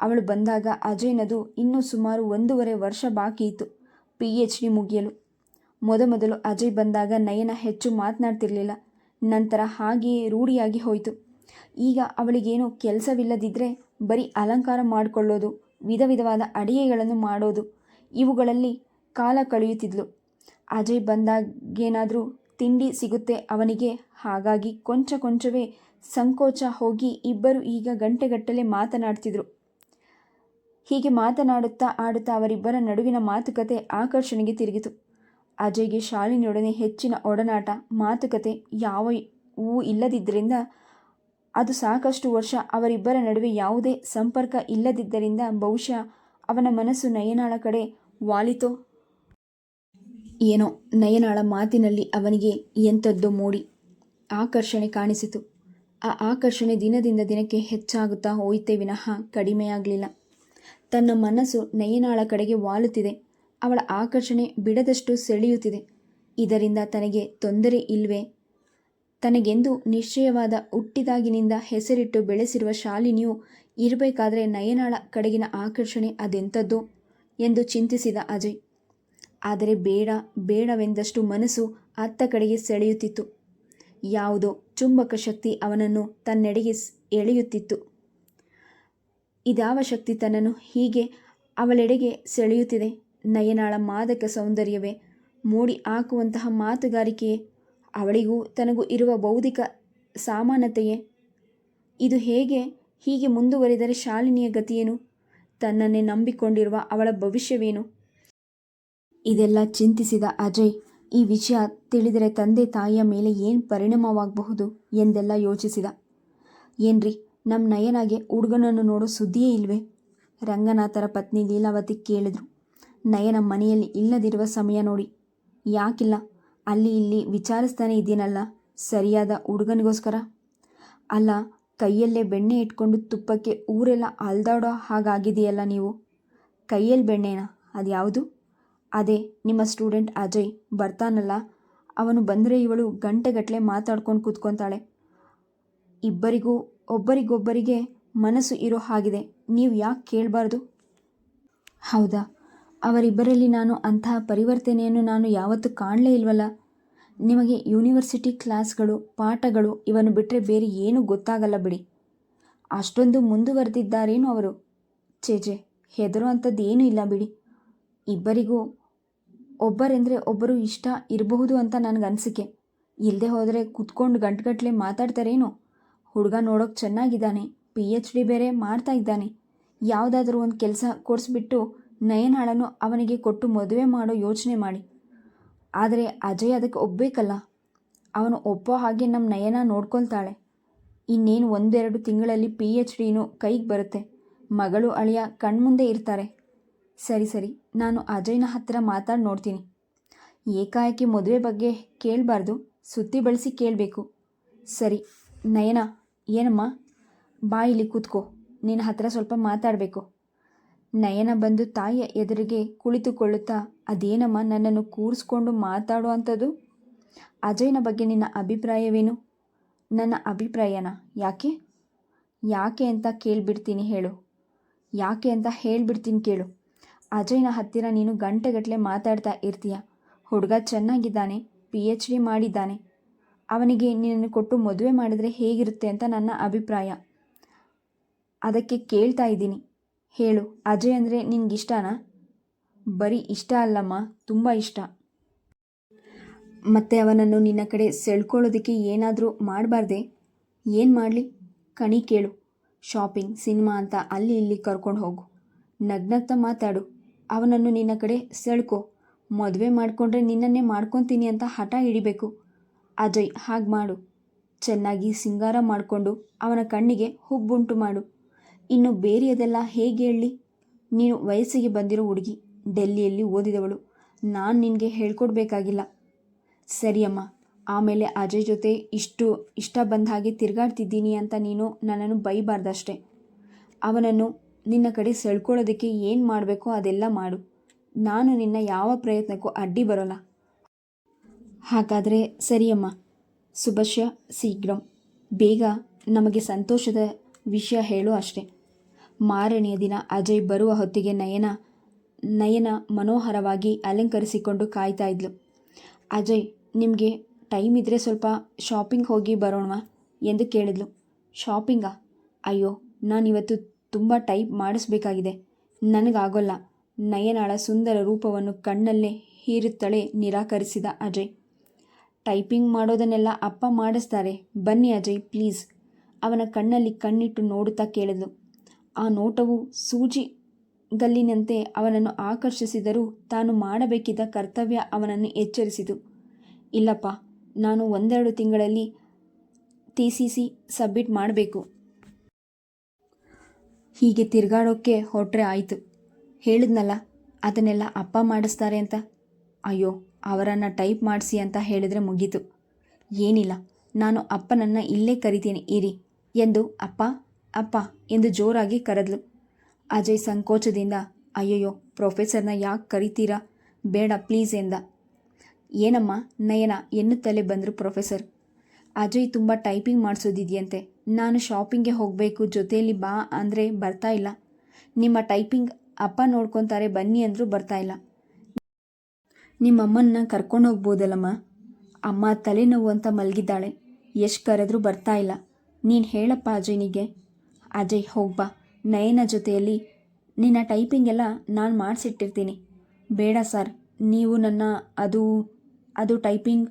ಅವಳು ಬಂದಾಗ ಅಜಯ್ನದು ಇನ್ನೂ ಸುಮಾರು ಒಂದೂವರೆ ವರ್ಷ ಬಾಕಿ ಇತ್ತು. ಪಿ ಎಚ್ ಡಿ ಮುಗಿಯಲು. ಮೊದಮೊದಲು ಅಜಯ್ ಬಂದಾಗ ನಯನ ಹೆಚ್ಚು ಮಾತನಾಡ್ತಿರ್ಲಿಲ್ಲ. ನಂತರ ಹಾಗೆಯೇ ರೂಢಿಯಾಗಿ ಹೋಯಿತು. ಈಗ ಅವಳಿಗೇನು ಕೆಲಸವಿಲ್ಲದಿದ್ದರೆ ಬರೀ ಅಲಂಕಾರ ಮಾಡಿಕೊಳ್ಳೋದು, ವಿಧ ವಿಧವಾದ ಅಡಿಗೆಗಳನ್ನು ಮಾಡೋದು ಇವುಗಳಲ್ಲಿ ಕಾಲ ಕಳೆಯುತ್ತಿದ್ಲು. ಅಜಯ್ ಬಂದಾಗೇನಾದರೂ ತಿಂಡಿ ಸಿಗುತ್ತೆ ಅವನಿಗೆ. ಹಾಗಾಗಿ ಕೊಂಚ ಕೊಂಚವೇ ಸಂಕೋಚ ಹೋಗಿ ಇಬ್ಬರು ಈಗ ಗಂಟೆಗಟ್ಟಲೆ ಮಾತನಾಡ್ತಿದ್ರು. ಹೀಗೆ ಮಾತನಾಡುತ್ತಾ ಆಡುತ್ತಾ ಅವರಿಬ್ಬರ ನಡುವಿನ ಮಾತುಕತೆ ಆಕರ್ಷಣೆಗೆ ತಿರುಗಿತು. ಅಜಯ್ಗೆ ಶಾಲಿನೊಡನೆ ಹೆಚ್ಚಿನ ಒಡನಾಟ, ಮಾತುಕತೆ ಯಾವ ಹೂವು ಇಲ್ಲದಿದ್ದರಿಂದ ಅದು ಸಾಕಷ್ಟು ವರ್ಷ ಅವರಿಬ್ಬರ ನಡುವೆ ಯಾವುದೇ ಸಂಪರ್ಕ ಇಲ್ಲದಿದ್ದರಿಂದ ಬಹುಶಃ ಅವನ ಮನಸ್ಸು ನಯನಾಳ ಕಡೆ ವಾಲಿತೋ? ಏನೋ, ನಯನಾಳ ಮಾತಿನಲ್ಲಿ ಅವನಿಗೆ ಎಂಥದ್ದೋ ಮೂಡಿ. ಆಕರ್ಷಣೆ ಕಾಣಿಸಿತು. ಆ ಆಕರ್ಷಣೆ ದಿನದಿಂದ ದಿನಕ್ಕೆ ಹೆಚ್ಚಾಗುತ್ತಾ ಹೋಯಿತೇ ವಿನಃ ಕಡಿಮೆಯಾಗಲಿಲ್ಲ. ತನ್ನ ಮನಸ್ಸು ನಯನಾಳ ಕಡೆಗೆ ವಾಲುತ್ತಿದೆ. ಅವಳ ಆಕರ್ಷಣೆ ಬಿಡದಷ್ಟು ಸೆಳೆಯುತ್ತಿದೆ. ಇದರಿಂದ ತನಗೆ ತೊಂದರೆ ಇಲ್ವೇ? ತನಗೆಂದು ನಿಶ್ಚಯವಾದ ಹುಟ್ಟಿದಾಗಿನಿಂದ ಹೆಸರಿಟ್ಟು ಬೆಳೆಸಿರುವ ಶಾಲಿನಿಯು ಇರಬೇಕಾದ್ರೆ ನಯನಾಳ ಕಡೆಗಿನ ಆಕರ್ಷಣೆ ಅದೆಂಥದ್ದು? ಎಂದು ಚಿಂತಿಸಿದ ಅಜಯ್. ಆದರೆ ಬೇಡ, ಬೇಡವೆಂದಷ್ಟು ಮನಸ್ಸು ಅತ್ತ ಕಡೆಗೆ ಸೆಳೆಯುತ್ತಿತ್ತು. ಯಾವುದೋ ಚುಂಬಕ ಶಕ್ತಿ ಅವನನ್ನು ತನ್ನೆಡೆಗೆ ಎಳೆಯುತ್ತಿತ್ತು. ಇದಾವ ಶಕ್ತಿ ತನ್ನನ್ನು ಹೀಗೆ ಅವಳೆಡೆಗೆ ಸೆಳೆಯುತ್ತಿದೆ? ನಯನಾಳ ಮಾದಕ ಸೌಂದರ್ಯವೇ? ಮೂಡಿ ಹಾಕುವಂತಹ ಮಾತುಗಾರಿಕೆಯೇ? ಅವಳಿಗೂ ತನಗೂ ಇರುವ ಬೌದ್ಧಿಕ ಸಮಾನತೆಯೇ ಇದು ಹೇಗೆ ಹೀಗೆ ಮುಂದುವರಿದರೆ ಶಾಲಿನಿಯ ಗತಿಯೇನು? ತನ್ನನ್ನೇ ನಂಬಿಕೊಂಡಿರುವ ಅವಳ ಭವಿಷ್ಯವೇನು? ಇದೆಲ್ಲ ಚಿಂತಿಸಿದ ಅಜಯ್, ಈ ವಿಷಯ ತಿಳಿದರೆ ತಂದೆ ತಾಯಿಯ ಮೇಲೆ ಏನು ಪರಿಣಾಮವಾಗಬಹುದು ಎಂದೆಲ್ಲ ಯೋಚಿಸಿದ. ಏನ್ರಿ ನಮ್ಮ ನಯನಾಗೆ ಹುಡುಗನನ್ನು ನೋಡೋ ಸುದ್ದಿಯೇ ಇಲ್ವೇ? ರಂಗನಾಥರ ಪತ್ನಿ ಲೀಲಾವತಿ ಕೇಳಿದ್ರು. ನಯನ ಮನೆಯಲ್ಲಿ ಇಲ್ಲದಿರುವ ಸಮಯ ನೋಡಿ. ಯಾಕಿಲ್ಲ, ಅಲ್ಲಿ ಇಲ್ಲಿ ವಿಚಾರಿಸ್ತಾನೆ ಇದ್ದೀನಲ್ಲ, ಸರಿಯಾದ ಹುಡುಗನಿಗೋಸ್ಕರ? ಅಲ್ಲ ಕೈಯಲ್ಲೇ ಬೆಣ್ಣೆ ಇಟ್ಕೊಂಡು ತುಪ್ಪಕ್ಕೆ ಊರೆಲ್ಲ ಅಲ್ದಾಡೋ ಹಾಗಾಗಿದೆಯಲ್ಲ ನೀವು? ಕೈಯಲ್ಲಿ ಬೆಣ್ಣೆನಾ? ಅದ್ಯಾವುದು? ಅದೇ, ನಿಮ್ಮ ಸ್ಟೂಡೆಂಟ್ ಅಜಯ್ ಬರ್ತಾನಲ್ಲ, ಅವನು ಬಂದರೆ ಇವಳು ಗಂಟೆಗಟ್ಟಲೆ ಮಾತಾಡ್ಕೊಂಡು ಕೂತ್ಕೊತಾಳೆ. ಇಬ್ಬರಿಗೂ, ಒಬ್ಬರಿಗೊಬ್ಬರಿಗೆ ಮನಸ್ಸು ಇರೋ ಹಾಗಿದೆ, ನೀವು ಯಾಕೆ ಕೇಳಬಾರ್ದು? ಹೌದಾ, ಅವರಿಬ್ಬರಲ್ಲಿ ನಾನು ಅಂತಹ ಪರಿವರ್ತನೆಯನ್ನು ನಾನು ಯಾವತ್ತೂ ಕಾಣಲೇ ಇಲ್ವಲ್ಲ? ನಿಮಗೆ ಯೂನಿವರ್ಸಿಟಿ ಕ್ಲಾಸ್ಗಳು, ಪಾಠಗಳು ಇವನ್ನು ಬಿಟ್ಟರೆ ಬೇರೆ ಏನೂ ಗೊತ್ತಾಗಲ್ಲ ಬಿಡಿ. ಅಷ್ಟೊಂದು ಮುಂದುವರೆದಿದ್ದಾರೇನು ಅವರು? ಚೇಜೆ ಹೆದರೋ ಅಂಥದ್ದು ಏನೂ ಇಲ್ಲ ಬಿಡಿ. ಇಬ್ಬರಿಗೂ ಒಬ್ಬರೆಂದರೆ ಒಬ್ಬರು ಇಷ್ಟ ಇರಬಹುದು ಅಂತ ನನಗೆ ಅನಿಸಿಕೆ. ಇಲ್ಲದೆ ಹೋದರೆ ಕುತ್ಕೊಂಡು ಗಂಟುಗಟ್ಟಲೆ ಮಾತಾಡ್ತಾರೇನು? ಹುಡುಗ ನೋಡೋಕೆ ಚೆನ್ನಾಗಿದ್ದಾನೆ ಪಿ ಎಚ್ ಡಿ ಬೇರೆ ಮಾಡ್ತಾ ಇದ್ದಾನೆ. ಯಾವುದಾದ್ರೂ ಒಂದು ಕೆಲಸ ಕೊಡಿಸ್ಬಿಟ್ಟು ನಯನಾಳನ್ನು ಅವನಿಗೆ ಕೊಟ್ಟು ಮದುವೆ ಮಾಡೋ ಯೋಚನೆ ಮಾಡಿ. ಆದರೆ ಅಜಯ್ ಅದಕ್ಕೆ ಒಪ್ಪಬೇಕಲ್ಲ ಅವನು ಒಪ್ಪೋ ಹಾಗೆ ನಮ್ಮ ನಯನ ನೋಡ್ಕೊಳ್ತಾಳೆ. ಇನ್ನೇನು ಒಂದೆರಡು ತಿಂಗಳಲ್ಲಿ ಪಿ ಎಚ್ ಡಿನೂ ಕೈಗೆ ಬರುತ್ತೆ. ಮಗಳು ಅಳಿಯ ಕಣ್ಮುಂದೆ ಇರ್ತಾರೆ. ಸರಿ ಸರಿ, ನಾನು ಅಜಯ್ನ ಹತ್ತಿರ ಮಾತಾಡಿ ನೋಡ್ತೀನಿ. ಏಕಾಏಕಿ ಮದುವೆ ಬಗ್ಗೆ ಕೇಳಬಾರ್ದು ಸುತ್ತಿ ಬಳಸಿ ಕೇಳಬೇಕು. ಸರಿ, ನಯನ, ಏನಮ್ಮ? ಬಾ ಇಲ್ಲಿ ಕೂತ್ಕೋ, ನಿನ್ನ ಹತ್ರ ಸ್ವಲ್ಪ ಮಾತಾಡಬೇಕು. ನಯನ ಬಂದು ತಾಯಿಯ ಎದುರಿಗೆ ಕುಳಿತುಕೊಳ್ಳುತ್ತಾ, ಅದೇನಮ್ಮ, ನನ್ನನ್ನು ಕೂರಿಸ್ಕೊಂಡು ಮಾತಾಡುವಂಥದ್ದು? ಅಜಯ್ನ ಬಗ್ಗೆ ನಿನ್ನ ಅಭಿಪ್ರಾಯವೇನು? ನನ್ನ ಅಭಿಪ್ರಾಯನ? ಯಾಕೆ? ಯಾಕೆ ಅಂತ ಕೇಳಿಬಿಡ್ತೀನಿ ಹೇಳು. ಯಾಕೆ ಅಂತ ಹೇಳಿಬಿಡ್ತೀನಿ ಕೇಳು. ಅಜಯ್ನ ಹತ್ತಿರ ನೀನು ಗಂಟೆಗಟ್ಟಲೆ ಮಾತಾಡ್ತಾ ಇರ್ತೀಯ. ಹುಡುಗ ಚೆನ್ನಾಗಿದ್ದಾನೆ ಪಿ ಎಚ್ ಡಿ ಮಾಡಿದ್ದಾನೆ. ಅವನಿಗೆ ನಿನ್ನನ್ನು ಕೊಟ್ಟು ಮದುವೆ ಮಾಡಿದರೆ ಹೇಗಿರುತ್ತೆ ಅಂತ ನನ್ನ ಅಭಿಪ್ರಾಯ. ಅದಕ್ಕೆ ಕೇಳ್ತಾ ಇದ್ದೀನಿ. ಹೇಳು, ಅಜಯ್ ಅಂದರೆ ನಿನಗಿಷ್ಟನಾ ಬರೀ ಇಷ್ಟ ಅಲ್ಲಮ್ಮ, ತುಂಬ ಇಷ್ಟ. ಮತ್ತೆ ಅವನನ್ನು ನಿನ್ನ ಕಡೆ ಸೆಳ್ಕೊಳ್ಳೋದಕ್ಕೆ ಏನಾದರೂ ಮಾಡಬಾರ್ದೆ? ಏನು ಮಾಡಲಿ? ಕಣಿ ಕೇಳು. ಶಾಪಿಂಗ್, ಸಿನಿಮಾ ಅಂತ ಅಲ್ಲಿ ಇಲ್ಲಿ ಕರ್ಕೊಂಡು ಹೋಗು. ನಗ್ನಗ್ತಾ ಮಾತಾಡು. ಅವನನ್ನು ನಿನ್ನ ಕಡೆ ಸೆಳ್ಕೊ. ಮದುವೆ ಮಾಡಿಕೊಂಡ್ರೆ ನಿನ್ನನ್ನೇ ಮಾಡ್ಕೊತೀನಿ ಅಂತ ಹಠ ಹಿಡಿಬೇಕು. ಅಜಯ್, ಹಾಗೆ ಮಾಡು. ಚೆನ್ನಾಗಿ ಸಿಂಗಾರ ಮಾಡಿಕೊಂಡು ಅವನ ಕಣ್ಣಿಗೆ ಹುಬ್ಬುಂಟು ಮಾಡು. ಇನ್ನು ಬೇರೆಯದೆಲ್ಲ ಹೇಗೆ ಹೇಳಲಿ ನೀನು ವಯಸ್ಸಿಗೆ ಬಂದಿರೋ ಹುಡುಗಿ ಡೆಲ್ಲಿಯಲ್ಲಿ ಓದಿದವಳು. ನಾನು ನಿನಗೆ ಹೇಳ್ಕೊಡ್ಬೇಕಾಗಿಲ್ಲ. ಸರಿಯಮ್ಮ ಆಮೇಲೆ ಅಜಯ್ ಜೊತೆ ಇಷ್ಟು ಇಷ್ಟ ಬಂದ ಹಾಗೆ ತಿರುಗಾಡ್ತಿದ್ದೀನಿ ಅಂತ ನೀನು ನನ್ನನ್ನು ಬೈಬಾರ್ದಷ್ಟೆ. ಅವನನ್ನು ನಿನ್ನ ಕಡೆ ಸೆಳ್ಕೊಳ್ಳೋದಕ್ಕೆ ಏನು ಮಾಡಬೇಕೋ ಅದೆಲ್ಲ ಮಾಡು. ನಾನು ನಿನ್ನ ಯಾವ ಪ್ರಯತ್ನಕ್ಕೂ ಅಡ್ಡಿ ಬರೋಲ್ಲ. ಹಾಗಾದರೆ ಸರಿಯಮ್ಮ ಶುಭಶ್ಯ ಶೀಘ್ರಂ. ಬೇಗ ನಮಗೆ ಸಂತೋಷದ ವಿಷಯ ಹೇಳು ಅಷ್ಟೆ. ಮಾರನೆಯ ದಿನ ಅಜಯ್ ಬರುವ ಹೊತ್ತಿಗೆ ನಯನ ನಯನ ಮನೋಹರವಾಗಿ ಅಲಂಕರಿಸಿಕೊಂಡು ಕಾಯ್ತಾ ಇದ್ಲು. ಅಜಯ್, ನಿಮಗೆ ಟೈಮ್ ಇದ್ದರೆ ಸ್ವಲ್ಪ ಶಾಪಿಂಗ್ ಹೋಗಿ ಬರೋಣವಾ? ಎಂದು ಕೇಳಿದ್ಲು. ಶಾಪಿಂಗಾ? ಅಯ್ಯೋ, ನಾನಿವತ್ತು ತುಂಬ ಟೈಪ್ ಮಾಡಿಸ್ಬೇಕಾಗಿದೆ. ನನಗಾಗೋಲ್ಲ. ನಯನಾಳ ಸುಂದರ ರೂಪವನ್ನು ಕಣ್ಣಲ್ಲೇ ಹೀರುತ್ತಳೆ ನಿರಾಕರಿಸಿದ ಅಜಯ್. ಟೈಪಿಂಗ್ ಮಾಡೋದನ್ನೆಲ್ಲ ಅಪ್ಪ ಮಾಡಿಸ್ತಾರೆ. ಬನ್ನಿ ಅಜಯ್, ಪ್ಲೀಸ್. ಅವನ ಕಣ್ಣಲ್ಲಿ ಕಣ್ಣಿಟ್ಟು ನೋಡುತ್ತಾ ಕೇಳಿದ್ಲು. ಆ ನೋಟವು ಸೂಜಿ ಗಲ್ಲಿನಂತೆ ಅವನನ್ನು ಆಕರ್ಷಿಸಿದರೂ ತಾನು ಮಾಡಬೇಕಿದ್ದ ಕರ್ತವ್ಯ ಅವನನ್ನು ಎಚ್ಚರಿಸಿತು. ಇಲ್ಲಪ್ಪ, ನಾನು ಒಂದೆರಡು ತಿಂಗಳಲ್ಲಿ ಟಿ ಸಿ ಸಿ ಸಬ್ಮಿಟ್ ಮಾಡಬೇಕು. ಹೀಗೆ ತಿರುಗಾಡೋಕ್ಕೆ ಹೊರಟ್ರೆ ಆಯಿತು. ಹೇಳಿದ್ನಲ್ಲ, ಅದನ್ನೆಲ್ಲ ಅಪ್ಪ ಮಾಡಿಸ್ತಾರೆ ಅಂತ. ಅಯ್ಯೋ, ಅವರನ್ನು ಟೈಪ್ ಮಾಡಿಸಿ ಅಂತ ಹೇಳಿದರೆ ಮುಗೀತು. ಏನಿಲ್ಲ, ನಾನು ಅಪ್ಪನನ್ನು ಇಲ್ಲೇ ಕರಿತೀನಿ, ಇರಿ ಎಂದು ಅಪ್ಪ ಅಪ್ಪ ಎಂದು ಜೋರಾಗಿ ಕರೆದ್ಲು. ಅಜಯ್ ಸಂಕೋಚದಿಂದ, ಅಯ್ಯಯ್ಯೋ, ಪ್ರೊಫೆಸರ್ನ ಯಾಕೆ ಕರಿತೀರಾ? ಬೇಡ, ಪ್ಲೀಸ್ ಎಂದ. ಏನಮ್ಮ, ನಯನ, ಎನ್ನುತ್ತಲೇ ಬಂದರು ಪ್ರೊಫೆಸರ್. ಅಜಯ್ ತುಂಬ ಟೈಪಿಂಗ್ ಮಾಡಿಸೋದಿದೆಯಂತೆ. ನಾನು ಶಾಪಿಂಗ್ಗೆ ಹೋಗಬೇಕು, ಜೊತೆಯಲ್ಲಿ ಬಾ ಅಂದರೆ ಬರ್ತಾ ಇಲ್ಲ. ನಿಮ್ಮ ಟೈಪಿಂಗ್ ಅಪ್ಪ ನೋಡ್ಕೊತಾರೆ, ಬನ್ನಿ ಅಂದರೂ ಇಲ್ಲ. ನಿಮ್ಮಮ್ಮನ್ನ ಕರ್ಕೊಂಡು ಹೋಗ್ಬೋದಲ್ಲಮ್ಮ? ಅಮ್ಮ ತಲೆನೋವು ಅಂತ ಮಲಗಿದ್ದಾಳೆ. ಎಷ್ಟು ಕರೆದ್ರೂ ಬರ್ತಾ ಇಲ್ಲ. ನೀನು ಹೇಳಪ್ಪ ಅಜಯ್ನಿಗೆ. ಅಜಯ್, ಹೋಗ್ಬಾ. ನಯನ ಜೊತೆಯಲ್ಲಿ ನಿನ್ನ ಟೈಪಿಂಗ್ ಎಲ್ಲ ನಾನು ಮಾಡಿಸಿಟ್ಟಿರ್ತೀನಿ. ಬೇಡ ಸರ್, ನೀವು ನನ್ನ ಅದು ಅದು ಟೈಪಿಂಗ್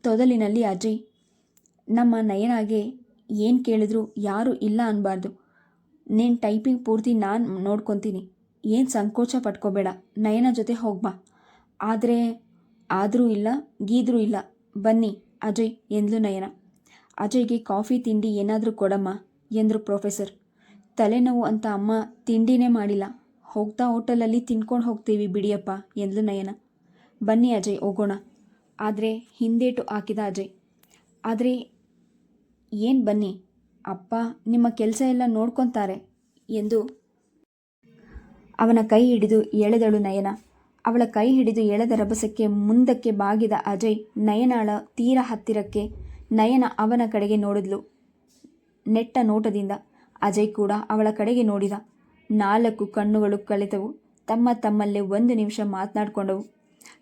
ತೊದಲಿನಲ್ಲಿ ಅಜಯ್. ನಮ್ಮ ನಯನಾಗೆ ಏನು ಕೇಳಿದ್ರು ಯಾರೂ ಇಲ್ಲ ಅನ್ನಬಾರ್ದು ನೀನು ಟೈಪಿಂಗ್ ಪೂರ್ತಿ ನಾನು ನೋಡ್ಕೊತೀನಿ. ಏನು ಸಂಕೋಚ ಪಟ್ಕೋಬೇಡ. ನಯನ ಜೊತೆ ಹೋಗ್ಬಾ. ಆದರೆ ಆದರೂ ಇಲ್ಲ, ಗೀದ್ರೂ ಇಲ್ಲ. ಬನ್ನಿ ಅಜಯ್ ಎಂದ್ಲು ನಯನ. ಅಜಯ್ಗೆ ಕಾಫಿ, ತಿಂಡಿ ಏನಾದರೂ ಕೊಡಮ್ಮ. ಎಂದರು ಪ್ರೊಫೆಸರ್, ತಲೆನೋವು ಅಂತ ಅಮ್ಮ ತಿಂಡಿನೇ ಮಾಡಿಲ್ಲ. ಹೋಗ್ತಾ ಹೋಟೆಲಲ್ಲಿ ತಿನ್ಕೊಂಡು ಹೋಗ್ತೀವಿ ಬಿಡಿಯಪ್ಪ ಎಂದ್ಲು ನಯನ. ಬನ್ನಿ ಅಜಯ್, ಹೋಗೋಣ. ಆದರೆ ಹಿಂದೇಟು ಹಾಕಿದ ಅಜಯ್. ಆದರೆ ಏನು ಬನ್ನಿ? ಅಪ್ಪ ನಿಮ್ಮ ಕೆಲಸ ಎಲ್ಲ ನೋಡ್ಕೊತಾರೆ ಎಂದು ಅವನ ಕೈ ಹಿಡಿದು ಎಳೆದಳು ನಯನ. ಅವಳ ಕೈ ಹಿಡಿದು ಎಳೆದ ರಭಸಕ್ಕೆ ಮುಂದಕ್ಕೆ ಬಾಗಿದ ಅಜಯ್ ನಯನಾಳ ತೀರ ಹತ್ತಿರಕ್ಕೆ ನಯನ ಅವನ ಕಡೆಗೆ ನೋಡಿದ್ಲು. ನೆಟ್ಟ ನೋಟದಿಂದ ಅಜಯ್ ಕೂಡ ಅವಳ ಕಡೆಗೆ ನೋಡಿದ. ನಾಲ್ಕು ಕಣ್ಣುಗಳು ಕಳೆತವು ತಮ್ಮ ತಮ್ಮಲ್ಲೇ ಒಂದು ನಿಮಿಷ ಮಾತನಾಡಿಕೊಂಡವು.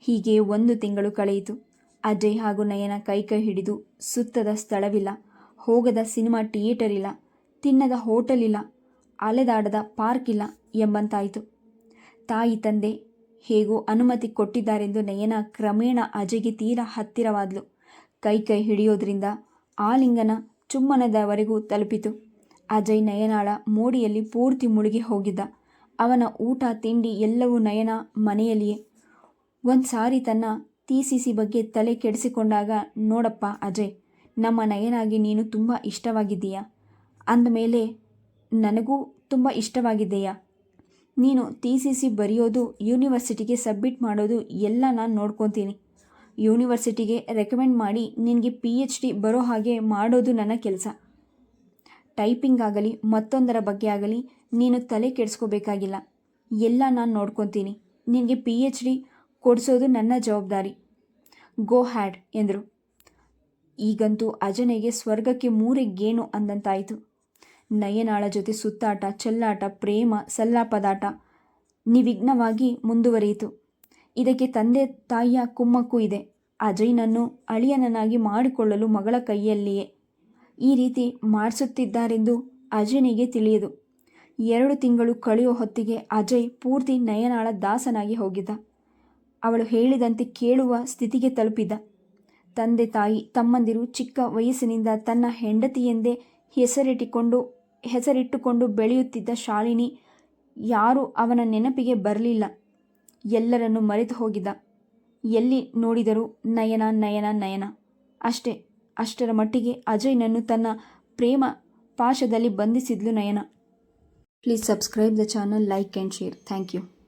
ಹೀಗೆ ಒಂದು ತಿಂಗಳು ಕಳೆಯಿತು. ಅಜಯ್ ಹಾಗೂ ನಯನ ಕೈ ಕೈ ಹಿಡಿದು ಸುತ್ತದ ಸ್ಥಳವಿಲ್ಲ. ಹೋಗದ ಸಿನಿಮಾ ಥಿಯೇಟರ್ ಇಲ್ಲ. ತಿನ್ನದ ಹೋಟೆಲ್ ಇಲ್ಲ. ಅಲೆದಾಡದ ಪಾರ್ಕ್ ಇಲ್ಲ ಎಂಬಂತಾಯಿತು. ತಾಯಿ ತಂದೆ ಹೇಗೂ ಅನುಮತಿ ಕೊಟ್ಟಿದ್ದಾರೆಂದು ನಯನ ಕ್ರಮೇಣ ಅಜಯ್ಗೆ ತೀರಾ ಹತ್ತಿರವಾದ್ಲು. ಕೈ ಕೈ ಹಿಡಿಯೋದ್ರಿಂದ ಆಲಿಂಗನ ಚುಮ್ಮನದವರೆಗೂ ತಲುಪಿತು. ಅಜಯ್ ನಯನಾಳ ಮೋಡಿಯಲ್ಲಿ ಪೂರ್ತಿ ಮುಳುಗಿ ಹೋಗಿದ್ದ. ಅವನ ಊಟ, ತಿಂಡಿ ಎಲ್ಲವೂ ನಯನ ಮನೆಯಲ್ಲಿಯೇ. ಒಂದು ಸಾರಿ ತನ್ನ ತೀಸಿಸಿ ಬಗ್ಗೆ ತಲೆ ಕೆಡಿಸಿಕೊಂಡಾಗ, ನೋಡಪ್ಪ ಅಜಯ್, ನಮ್ಮ ನಯನಾಗಿ ನೀನು ತುಂಬ ಇಷ್ಟವಾಗಿದ್ದೀಯಾ? ಅಂದಮೇಲೆ, ನನಗೂ ತುಂಬ ಇಷ್ಟವಾಗಿದೆಯಾ ನೀನು ಟಿ ಸಿ ಸಿ ಬರೆಯೋದು, ಯೂನಿವರ್ಸಿಟಿಗೆ ಸಬ್ಮಿಟ್ ಮಾಡೋದು ಎಲ್ಲ ನಾನು ನೋಡ್ಕೊತೀನಿ. ಯೂನಿವರ್ಸಿಟಿಗೆ ರೆಕಮೆಂಡ್ ಮಾಡಿ ನಿನಗೆ ಪಿ ಎಚ್ ಡಿ ಬರೋ ಹಾಗೆ ಮಾಡೋದು ನನ್ನ ಕೆಲಸ. ಟೈಪಿಂಗ್ ಆಗಲಿ, ಮತ್ತೊಂದರ ಬಗ್ಗೆ ಆಗಲಿ ನೀನು ತಲೆ ಕೆಡಿಸ್ಕೋಬೇಕಾಗಿಲ್ಲ. ಎಲ್ಲ ನಾನು ನೋಡ್ಕೊತೀನಿ. ನಿನಗೆ ಪಿ ಎಚ್ ಡಿ ಕೊಡಿಸೋದು ನನ್ನ ಜವಾಬ್ದಾರಿ. ಗೋ ಹ್ಯಾಡ್ ಎಂದರು. ಈಗಂತೂ ಅಜನೆಗೆ ಸ್ವರ್ಗಕ್ಕೆ ಮೂರೇ ಗೇನು ಅಂದಂತಾಯಿತು. ನಯನಾಳ ಜೊತೆ ಸುತ್ತಾಟ, ಚೆಲ್ಲಾಟ, ಪ್ರೇಮ, ಸಲ್ಲಾಪದಾಟ ನಿವಿಘ್ನವಾಗಿ ಮುಂದುವರಿಯಿತು. ಇದಕ್ಕೆ ತಂದೆ ತಾಯಿಯ ಕುಮ್ಮಕ್ಕೂ ಇದೆ. ಅಜಯ್ನನ್ನು ಅಳಿಯನನ್ನಾಗಿ ಮಾಡಿಕೊಳ್ಳಲು ಮಗಳ ಕೈಯಲ್ಲಿಯೇ ಈ ರೀತಿ ಮಾಡಿಸುತ್ತಿದ್ದಾರೆಂದು ಅಜಯ್ನಿಗೆ ತಿಳಿಯದು. ಎರಡು ತಿಂಗಳು ಕಳೆಯೋ ಹೊತ್ತಿಗೆ ಅಜಯ್ ಪೂರ್ತಿ ನಯನಾಳ ದಾಸನಾಗಿ ಹೋಗಿದ್ದ. ಅವಳು ಹೇಳಿದಂತೆ ಕೇಳುವ ಸ್ಥಿತಿಗೆ ತಲುಪಿದ್ದ. ತಂದೆ ತಾಯಿ, ತಮ್ಮಂದಿರು ಚಿಕ್ಕ ವಯಸ್ಸಿನಿಂದ ತನ್ನ ಹೆಂಡತಿಯೆಂದೇ ಹೆಸರಿಟ್ಟಿಕೊಂಡು, ಹೆಸರಿಟ್ಟುಕೊಂಡು ಬೆಳೆಯುತ್ತಿದ್ದ ಶಾಲಿನಿ ಯಾರೂ ಅವನ ನೆನಪಿಗೆ ಬರಲಿಲ್ಲ. ಎಲ್ಲರನ್ನು ಮರೆತು ಹೋಗಿದ್ದ. ಎಲ್ಲಿ ನೋಡಿದರೂ ನಯನ ನಯನ ನಯನ. ಅಷ್ಟೇ, ಅಷ್ಟರ ಮಟ್ಟಿಗೆ ಅಜಯ್ನನ್ನು ತನ್ನ ಪ್ರೇಮ ಪಾಶದಲ್ಲಿ ಬಂಧಿಸಿದ್ಲು Nayana. Please subscribe the channel, like and share. Thank you.